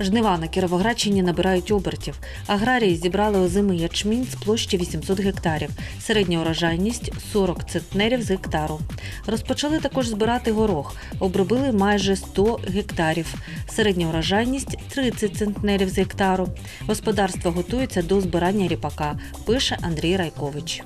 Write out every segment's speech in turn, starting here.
Жнива на Кіровоградщині набирають обертів. Аграрії зібрали озимий ячмінь з площі 800 гектарів. Середня урожайність 40 центнерів з гектару. Розпочали також збирати горох. Обробили майже 100 гектарів. Середня урожайність 30 центнерів з гектару. Господарство готується до збирання ріпака, пише Андрій Райкович.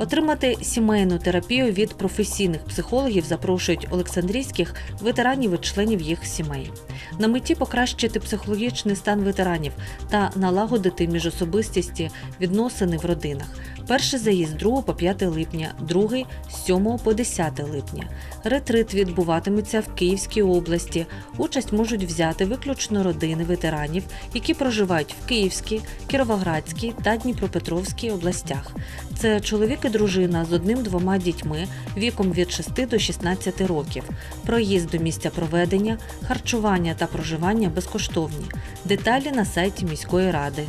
Отримати сімейну терапію від професійних психологів запрошують олександрійських ветеранів і членів їх сімей. На меті покращити психологічний стан ветеранів та налагодити міжособистісті відносини в родинах. Перший заїзд 2 по 5 липня, другий з 7 по 10 липня. Ретрит відбуватиметься в Київській області. Участь можуть взяти виключно родини ветеранів, які проживають в Київській, Кіровоградській та Дніпропетровській областях. Це чоловік і дружина з одним-двома дітьми віком від 6 до 16 років. Проїзд до місця проведення, харчування та проживання безкоштовні. Деталі на сайті міської ради.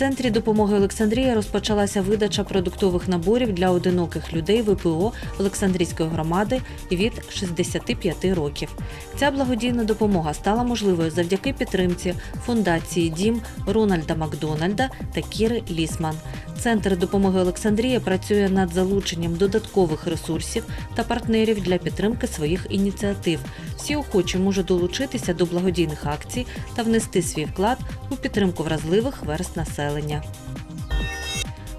Центрі допомоги Олександрія розпочалася видача продуктових наборів для одиноких людей ВПО Олександрійської громади від 65 років. Ця благодійна допомога стала можливою завдяки підтримці фундації Дім Рональда Макдональда та Кіри Лісман. Центр допомоги Олександрія працює над залученням додаткових ресурсів та партнерів для підтримки своїх ініціатив. Всі охочі можуть долучитися до благодійних акцій та внести свій вклад у підтримку вразливих верст населення.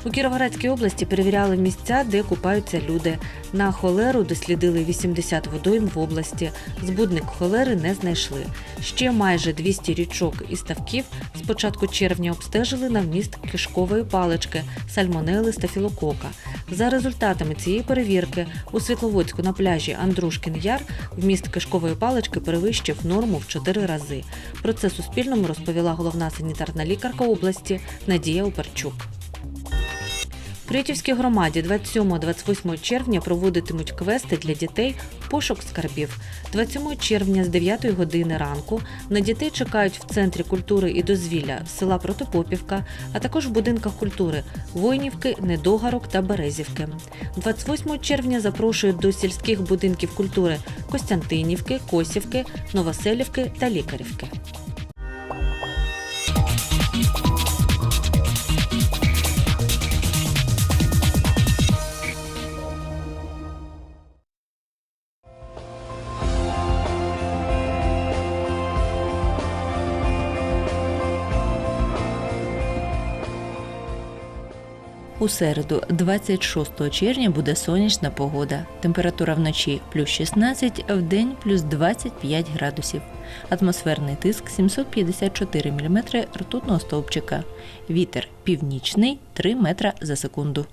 У Кіровоградській області перевіряли місця, де купаються люди. На холеру дослідили 80 водойм в області. Збудник холери не знайшли. Ще майже 200 річок і ставків з початку червня обстежили на вміст кишкової палички, сальмонели, стафілокока. За результатами цієї перевірки у Світловодську на пляжі Андрушкін Яр вміст кишкової палички перевищив норму в 4 рази. Про це Суспільному розповіла головна санітарна лікарка області Надія Оперчук. В Притівській громаді 27-28 червня проводитимуть квести для дітей пошук скарбів. 27 червня з 9 години ранку на дітей чекають в центрі культури і дозвілля села Протопопівка, а також в будинках культури Войнівки, Недогарок та Березівки. 28 червня запрошують до сільських будинків культури Костянтинівки, Косівки, Новоселівки та Лікарівки. У середу, 26 червня, буде сонячна погода. Температура вночі плюс 16, в день плюс 25 градусів. Атмосферний тиск 754 мм ртутного стовпчика. Вітер північний 3 метра за секунду.